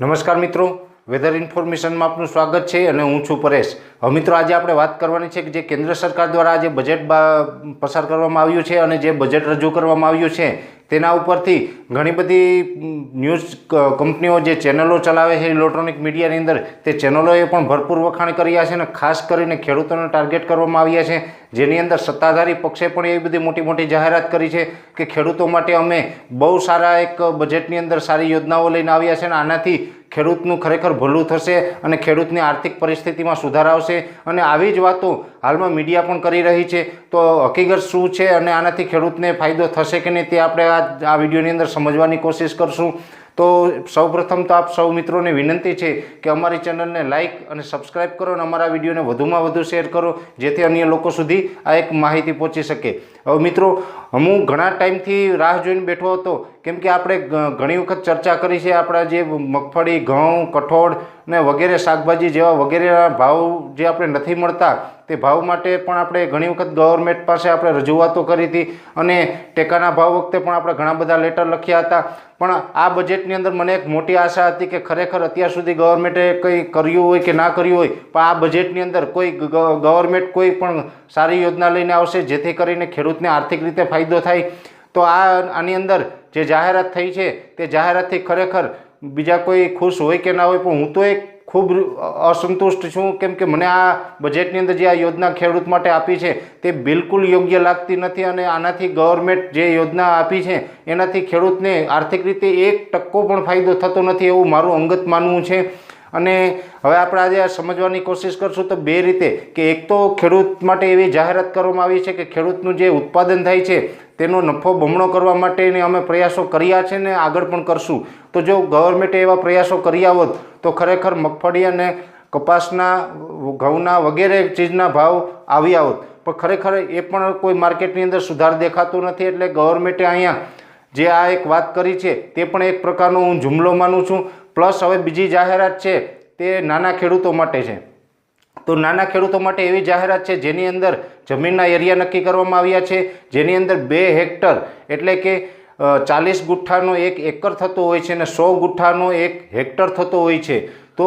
નમસ્કાર મિત્રો. વેધર ઇન્ફોર્મેશનમાં આપનું સ્વાગત છે અને હું છું પરેશ. હવે મિત્રો, આજે આપણે વાત કરવાની છે કે જે કેન્દ્ર સરકાર દ્વારા આજે બજેટ પસાર કરવામાં આવ્યું છે અને જે બજેટ રજૂ કરવામાં આવ્યું છે તેના ઉપરથી ઘણી બધી ન્યૂઝ કંપનીઓ જે ચેનલો ચલાવે છે ઇલેક્ટ્રોનિક મીડિયાની અંદર, તે ચેનલોએ પણ ભરપૂર વખાણ કર્યા છે અને ખાસ કરીને ખેડૂતોને ટાર્ગેટ કરવામાં આવ્યા છે. જેની અંદર સત્તાધારી પક્ષે પણ એવી બધી મોટી મોટી જાહેરાત કરી છે કે ખેડૂતો માટે અમે બહુ સારા એક બજેટની અંદર સારી યોજનાઓ લઈને આવ્યા છે અને આનાથી ખેડૂતનું ખરેખર ભલું થશે અને ખેડૂતની આર્થિક પરિસ્થિતિમાં સુધાર આવશે. અને આવી જ વાતો હાલમાં મીડિયા પણ કરી રહી છે. તો હકીકત શું છે અને આનાથી ખેડૂતને ફાયદો થશે કે નહીં તે આપણે આ આ વિડીયોની અંદર સમજવાની કોશિશ કરશું. તો સૌપ્રથમ તો આપ સૌ મિત્રોને વિનંતી છે કે અમારી ચેનલને લાઇક અને સબસ્ક્રાઇબ કરો અને અમારા વિડીયોને વધુમાં વધુ શેર કરો, જેથી અન્ય લોકો સુધી આ એક માહિતી પહોંચી શકે. હવે મિત્રો, હું ઘણા ટાઈમથી રાહ જોઈને બેઠો હતો. કેમ કે આપણે ઘણી વખત ચર્ચા કરી છે આપણા જે મગફળી, ઘઉં, કઠોળ ને વગેરે શાકભાજી જેવા વગેરેના ભાવ જે આપણે નથી મળતા, તે ભાવ માટે પણ આપણે ઘણી વખત ગવર્મેન્ટ પાસે આપણે રજૂઆતો કરી હતી અને ટેકાના ભાવ વખતે પણ આપણે ઘણા બધા લેટર લખ્યા હતા. પણ આ બજેટની અંદર મને એક મોટી આશા હતી કે ખરેખર અત્યાર સુધી ગવર્મેન્ટે કંઈ કર્યું હોય કે ના કર્યું હોય, પણ આ બજેટની અંદર કોઈ ગવર્મેન્ટ કોઈ પણ સારી યોજના લઈને આવશે, જેથી કરીને ખેડૂતને આર્થિક રીતે ફાયદો થાય, તો આ આની અંદર જે જાહેરાત થઈ છે, તે જાહેરાતથી ખરેખર બીજા કોઈ ખુશ હોય કે ના હોય, પણ હું તો એક ખૂબ અસંતુષ્ટ છું. કેમ કે મને આ બજેટની અંદર જે આ યોજના ખેડૂત માટે આપી છે, તે બિલકુલ યોગ્ય લાગતી નથી અને આનાથી ગવર્મેન્ટ જે યોજના આપી છે, એનાથી ખેડૂતને આર્થિક રીતે એક ટક્કો પણ ફાયદો થતો નથી એવું મારું અંગત માનવું છે. અને હવે આપણે આજે આ સમજવાની કોશિશ કરશું તો બે રીતે કે એક તો ખેડૂત માટે એવી જાહેરાત કરવામાં આવી છે કે ખેડૂતનું જે ઉત્પાદન થાય છે, તેનો નફો બમણો કરવા માટેની અમે પ્રયાસો કર્યા છે ને આગળ પણ કરશું. તો જો ગવર્મેન્ટે એવા પ્રયાસો કર્યા હોત, તો ખરેખર મગફળી અને કપાસના ઘઉંના વગેરે ચીજના ભાવ આવ્યા હોત. પણ ખરેખર એ પણ કોઈ માર્કેટની અંદર સુધાર દેખાતો નથી, એટલે ગવર્મેન્ટે અહીંયા જે આ એક વાત કરી છે, તે પણ એક પ્રકારનો હું જુમલો માનું છું. પ્લસ હવે બીજી જાહેરાત છે તે નાના ખેડૂતો માટે છે. તો નાના ખેડૂતો માટે એવી જાહેરાત છે જેની અંદર જમીનના એરિયા નક્કી કરવામાં આવ્યા છે. જેની અંદર બે હેક્ટર એટલે કે ચાલીસ ગુઠ્ઠાનો એક એકર થતો હોય છે અને સો ગુઠ્ઠાનો એક હેક્ટર થતો હોય છે. તો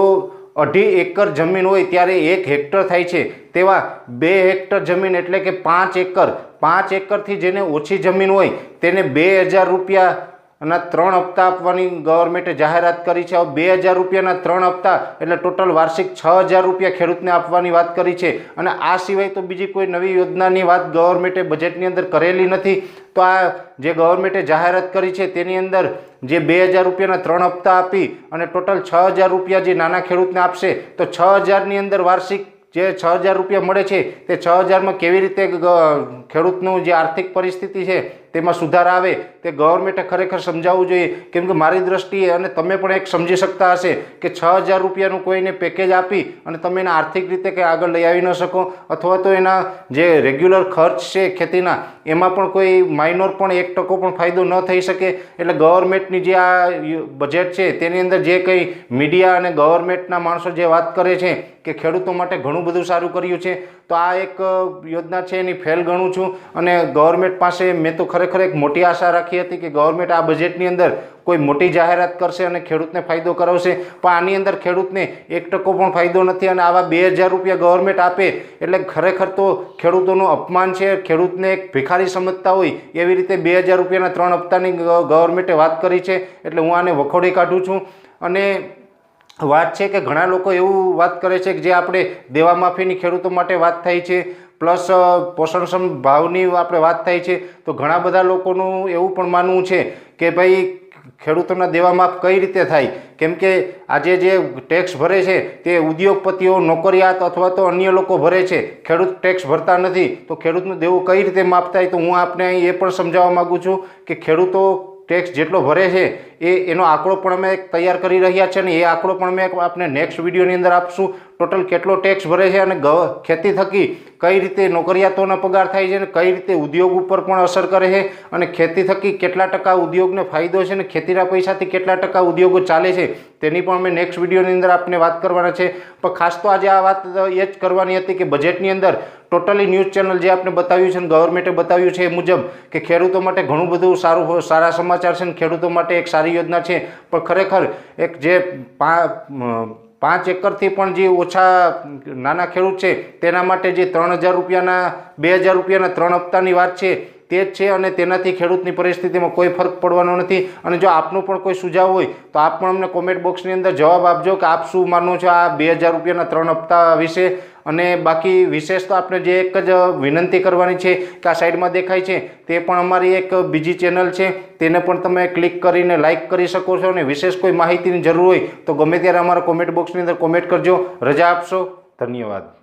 અઢી એકર જમીન હોય ત્યારે એક હેક્ટર થાય છે. તેવા બે હેક્ટર જમીન એટલે કે પાંચ એકર, પાંચ એકરથી જેને ઓછી જમીન હોય તેને બે હજાર રૂપિયા અને ત્રણ હપ્તા આપવાની ગવર્મેન્ટે જાહેરાત કરી છે. હવે બે હજાર રૂપિયાના ત્રણ હપ્તા, એટલે ટોટલ વાર્ષિક છ હજાર રૂપિયા ખેડૂતને આપવાની વાત કરી છે. અને આ સિવાય તો બીજી કોઈ નવી યોજનાની વાત ગવર્મેન્ટે બજેટની અંદર કરેલી નથી. તો આ જે ગવર્મેન્ટે જાહેરાત કરી છે, તેની અંદર જે બે હજાર રૂપિયાના ત્રણ હપ્તા આપી અને ટોટલ છ હજાર રૂપિયા જે નાના ખેડૂતને આપશે, તો છ હજારની અંદર વાર્ષિક જે છ હજાર રૂપિયા મળે છે, તે છ હજારમાં કેવી રીતે ખેડૂતનું જે આર્થિક પરિસ્થિતિ છે, તેમાં સુધાર આવે, તે ગવર્મેન્ટે ખરેખર સમજાવવું જોઈએ. કેમ કે મારી દ્રષ્ટિએ અને તમે પણ એક સમજી શકતા હશે કે છ હજાર રૂપિયાનું કોઈને પેકેજ આપી અને તમે એને આર્થિક રીતે કંઈ આગળ લઈ આવી ન શકો, અથવા તો એના જે રેગ્યુલર ખર્ચ છે ખેતીના, એમાં પણ કોઈ માઇનોર પણ એક ટકો પણ ફાયદો ન થઈ શકે. એટલે ગવર્મેન્ટની જે આ બજેટ છે, તેની અંદર જે કંઈ મીડિયા અને ગવર્મેન્ટના માણસો જે વાત કરે છે કે ખેડૂતો માટે ઘણું બધું સારું કર્યું છે. તો આ એક યોજના છે, એની ફેલ ગણું છું. અને ગવર્મેન્ટ પાસે મેં તો ખરેખર એક મોટી આશા રાખી હતી કે ગવર્મેન્ટ આ બજેટની અંદર કોઈ મોટી જાહેરાત કરશે અને ખેડૂતને ફાયદો કરાવશે. પણ આની અંદર ખેડૂતને એક ટકો પણ ફાયદો નથી અને આવા બે હજાર રૂપિયા ગવર્મેન્ટ આપે એટલે ખરેખર તો ખેડૂતોનું અપમાન છે. ખેડૂતને એક ભિખારી સમજતા હોય એવી રીતે બે હજાર રૂપિયાના ત્રણ હપ્તાની ગવર્મેન્ટે વાત કરી છે. એટલે હું આને વખોડી કાઢું છું. અને વાત છે કે ઘણા લોકો એવું વાત કરે છે કે જે આપણે દેવા માફીની ખેડૂતો માટે વાત થાય છે, પ્લસ પોષણક્ષમ ભાવની આપણે વાત થાય છે, તો ઘણા બધા લોકોનું એવું પણ માનવું છે કે ભાઈ, ખેડૂતોના દેવા માફ કઈ રીતે થાય? કેમ કે આજે જે ટેક્સ ભરે છે, તે ઉદ્યોગપતિઓ નોકરિયાત અથવા તો અન્ય લોકો ભરે છે. ખેડૂત ટેક્સ ભરતા નથી, તો ખેડૂતનું દેવું કઈ રીતે માફ થાય? તો હું આપને એ પણ સમજાવવા માગું છું કે ખેડૂતો ટેક્સ જેટલો ભરે છે, એ એનો આંકડો પણ અમે તૈયાર કરી રહ્યા છે અને એ આંકડો પણ અમે આપને નેક્સ્ટ વિડીયોની અંદર આપશું. ટોટલ કેટલો ટેક્સ ભરે છે અને ખેતી થકી કઈ રીતે નોકરિયાતોના પગાર થાય છે અને કઈ રીતે ઉદ્યોગ ઉપર પણ અસર કરે છે અને ખેતી થકી કેટલા ટકા ઉદ્યોગને ફાયદો છે અને ખેતીના પૈસાથી કેટલા ટકા ઉદ્યોગો ચાલે છે, તેની પણ અમે નેક્સ્ટ વિડીયોની અંદર આપણે વાત કરવાના છે. પણ ખાસ તો આજે આ વાત એ જ કરવાની હતી કે બજેટની અંદર ટોટલી ન્યૂઝ ચેનલ જે આપણે બતાવ્યું છે અને ગવર્મેન્ટે બતાવ્યું છે એ મુજબ કે ખેડૂતો માટે ઘણું બધું સારું સારા સમાચાર છે અને ખેડૂતો માટે એક સારી યોજના છે. પણ ખરેખર એક જે પા પાંચ એકરથી પણ જે ઓછા નાના ખેડૂત છે, તેના માટે જે ત્રણ હજાર રૂપિયાના, બે હજાર રૂપિયાના ત્રણ હપ્તાની વાત છે, તે જ છે અને તેનાથી ખેડૂતની પરિસ્થિતિમાં કોઈ ફરક પડવાનો નથી. અને જો આપનો પણ કોઈ સુઝાવ હોય, તો આપ પણ અમને કોમેન્ટ બોક્સની અંદર જવાબ આપજો કે આપ શું માનો છો આ બે હજાર રૂપિયાના ત્રણ હપ્તા વિશે. અને બાકી વિશેષ તો આપણે જે એક જ વિનંતી કરવાની છે કે આ સાઈડમાં દેખાય છે, તે પણ અમારી એક બીજી ચેનલ છે. તેને પણ તમે ક્લિક કરીને લાઇક કરી શકો છો અને વિશેષ કોઈ માહિતીની જરૂર હોય તો ગમે ત્યારે અમારા કોમેન્ટ બોક્સની અંદર કોમેન્ટ કરજો. રજા આપશો. ધન્યવાદ.